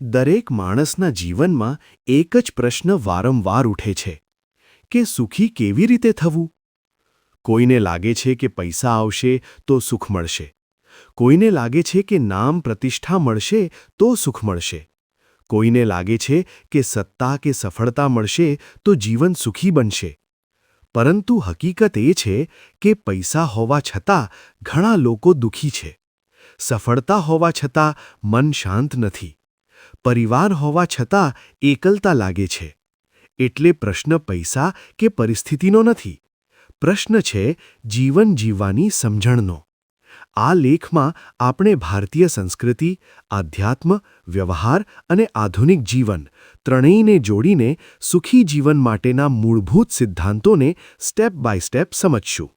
દરેક માણસના જીવનમાં એક જ પ્રશ્ન વારંવાર ઉઠે છે, કે સુખી કેવી રીતે થવું? કોઈને લાગે છે કે પૈસા આવશે તો સુખ મળશે. કોઈને લાગે છે કે નામ પ્રતિષ્ઠા મળશે તો સુખ મળશે. કોઈને લાગે છે કે સત્તા કે સફળતા મળશે તો જીવન સુખી બનશે. પરંતુ હકીકત એ છે કે પૈસા હોવા છતાં ઘણા લોકો દુઃખી છે. સફળતા હોવા છતાં મન શાંત નથી. પરિવાર હોવા છતાં એકલતા લાગે છે. એટલે પ્રશ્ન પૈસા કે પરિસ્થિતિનો નથી. પ્રશ્ન છે જીવન જીવવાની સમજણનો. આ લેખમાં આપણે ભારતીય સંસ્કૃતિ, આધ્યાત્મ, વ્યવહાર અને આધુનિક જીવન ત્રણેયને જોડીને સુખી જીવન માટેના મૂળભૂત સિદ્ધાંતોને સ્ટેપ બાય સ્ટેપ સમજશું.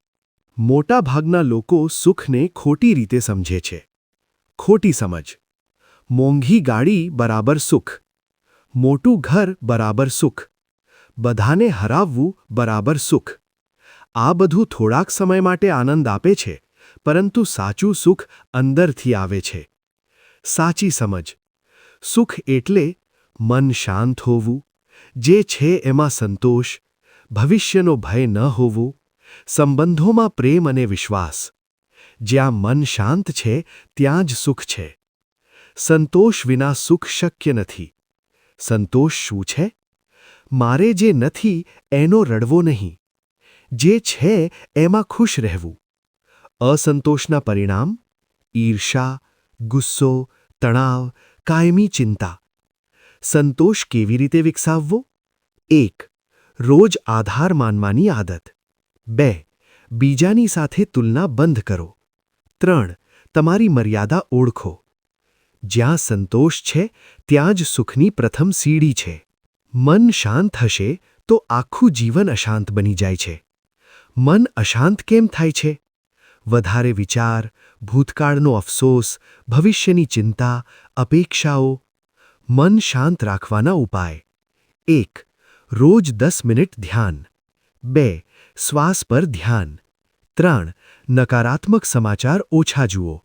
મોટાભાગના લોકો સુખને ખોટી રીતે સમજે છે. ખોટી સમજ. મોંઘી ગાડી બરાબર સુખ. મોટું ઘર બરાબર સુખ. બધાને હરાવવું બરાબર સુખ. આ બધું થોડાક સમય માટે આનંદ આપે છે, પરંતુ સાચું સુખ અંદરથી આવે છે. સાચી સમજ. સુખ એટલે મન શાંત હોવું, જે છે એમાં સંતોષ, ભવિષ્યનો ભય ન હોવો, સંબંધોમાં પ્રેમ અને વિશ્વાસ. જ્યાં મન શાંત છે, ત્યાં જ સુખ છે. સંતોષ વિના સુખ શક્ય નથી. સંતોષ શું છે? મારે જે નથી, એનો રડવો નહીં. જે છે, એમાં ખુશ રહેવું. અસંતોષના પરિણામ? ઈર્ષા, ગુસ્સો, તણાવ, કાયમી ચિંતા. સંતોષ કેવી રીતે વિકસાવવો? એક, રોજ આધાર માનવાની આદત. બે, બીજાની સાથે તુલના બંધ કરો. ત્રણ, તમારી મર્યાદા ઓળખો. જ્યાં સંતોષ છે, ત્યાં જ સુખની પ્રથમ સીડી છે. મન શાંત હશે, તો આખું જીવન અશાંત બની જાય છે. મન અશાંત કેમ થાય છે? વધારે વિચાર, ભૂતકાળનો અફસોસ, ભવિષ્યની ચિંતા, અપેક્ષાઓ. મન શાંત રાખવાના ઉપાય. એક, રોજ દસ મિનિટ ધ્યાન. બે, શ્વાસ પર ધ્યાન. ત્રણ, નકારાત્મક સમાચાર ઓછા જુઓ.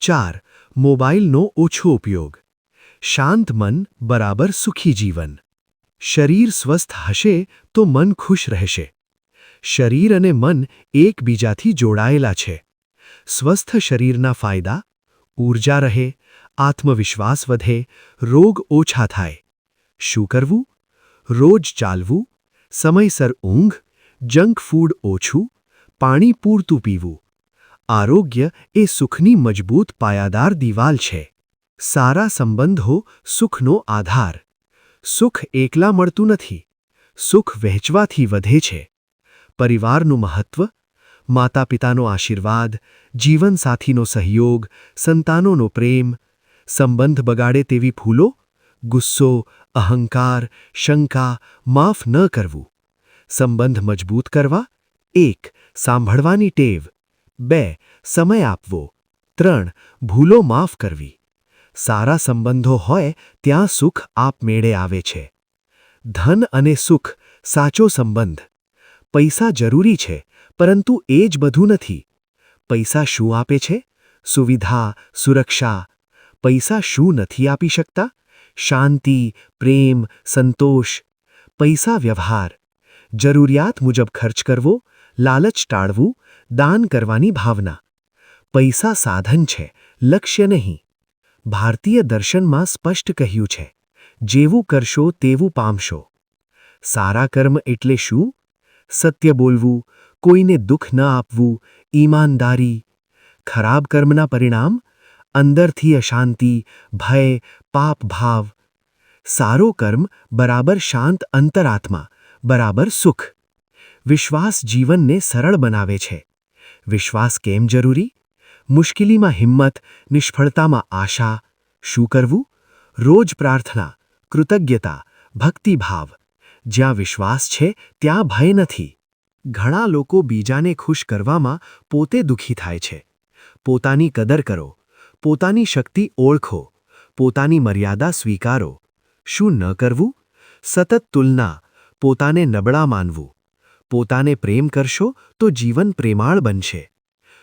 ચાર મોબાઈલનો ઓછો ઉપયોગ. શાંત મન બરાબર સુખી જીવન. શરીર સ્વસ્થ હશે તો મન ખુશ રહેશે. શરીર અને મન એકબીજાથી જોડાયેલા છે. સ્વસ્થ શરીરના ફાયદા, ઊર્જા રહે, આત્મવિશ્વાસ વધે, રોગ ઓછા થાય. શું કરવું? રોજ ચાલવું, સમયસર ઊંઘ, જંક ફૂડ ઓછું, પાણી પૂરતું પીવું. આરોગ્ય એ સુખની મજબૂત પાયાદાર દિવાલ છે. સારા સંબંધો, સુખનો આધાર. સુખ એકલા મળતું નથી. સુખ વહેંચવાથી વધે છે. પરિવારનું મહત્વ, માતાપિતાનો આશીર્વાદ, જીવનસાથીનો સહયોગ, સંતાનોનો પ્રેમ, સંબંધ બગાડે તેવી ભૂલો, ગુસ્સો, અહંકાર, શંકા માફ ન કરવું. સંબંધ મજબૂત કરવા, એક, સાંભળવાની ટેવ. બે, સમય આપવો. ત્રણ, ભૂલો માફ કરવી. સારા સંબંધો હોય ત્યાં સુખ આપમેળે આવે છે. ધન અને સુખ, સાચો સંબંધ. પૈસા જરૂરી છે, પરંતુ એ જ બધું નથી. પૈસા શું આપે છે? સુવિધા, સુરક્ષા. પૈસા શું નથી આપી શકતા? શાંતિ, પ્રેમ, સંતોષ. પૈસા વ્યવહાર. જરૂરિયાત મુજબ ખર્ચ કરવો લાલચ ટાળવું, દાન કરવાની ભાવના. પૈસા સાધન છે, લક્ષ્ય નહીં. ભારતીય દર્શનમાં સ્પષ્ટ કહ્યું છે, જેવું કરશો તેવું પામશો. સારા કર્મ એટલે શું? સત્ય બોલવું, કોઈને દુઃખ ન આપવું, ઈમાનદારી. ખરાબ કર્મના પરિણામ? અંદરથી અશાંતિ, ભય, પાપ ભાવ. સારો કર્મ બરાબર શાંત અંતરાત્મા, બરાબર સુખ. વિશ્વાસ જીવનને સરળ બનાવે છે. વિશ્વાસ કેમ જરૂરી? મુશ્કેલીમાં હિંમત, નિષ્ફળતામાં આશા, શું કરવું? રોજ પ્રાર્થના, કૃતજ્ઞતા, ભક્તિભાવ. જ્યાં વિશ્વાસ છે, ત્યાં ભય નથી. ઘણા લોકો બીજાને ખુશ કરવામાં પોતે દુઃખી થાય છે. પોતાની કદર કરો. પોતાની શક્તિ ઓળખો. પોતાની મર્યાદા સ્વીકારો. શું ન કરવું? સતત તુલના. પોતાને નબળા માનવું. પોતાને પ્રેમ કરશો તો જીવન પ્રેમાળ બનશે.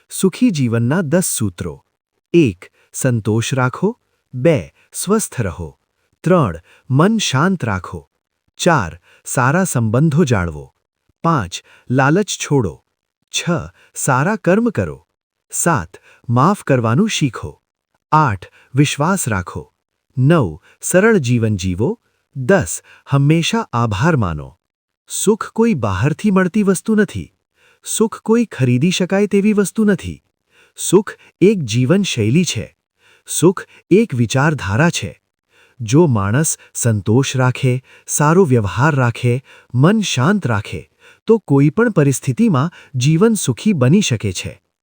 સુખી જીવનના દસ સૂત્રો. એક, સંતોષ રાખો. બે, સ્વસ્થ રહો. ત્રણ, મન શાંત રાખો. ચાર, સારા સંબંધો જાળવો. પાંચ, લાલચ છોડો. છ, સારા કર્મ કરો. સાત, માફ કરવાનું શીખો. આઠ, વિશ્વાસ રાખો. નવ, સરળ જીવન જીવો. દસ, હંમેશા આભાર માનો. સુખ કોઈ બહારથી મળતી વસ્તુ નથી. સુખ કોઈ ખરીદી શકાય તેવી વસ્તુ નથી. સુખ એક જીવનશૈલી છે. સુખ એક વિચારધારા છે. જો માણસ સંતોષ રાખે, સારો વ્યવહાર રાખે, મન શાંત રાખે, તો કોઈ પણ પરિસ્થિતિમાં જીવન સુખી બની શકે છે.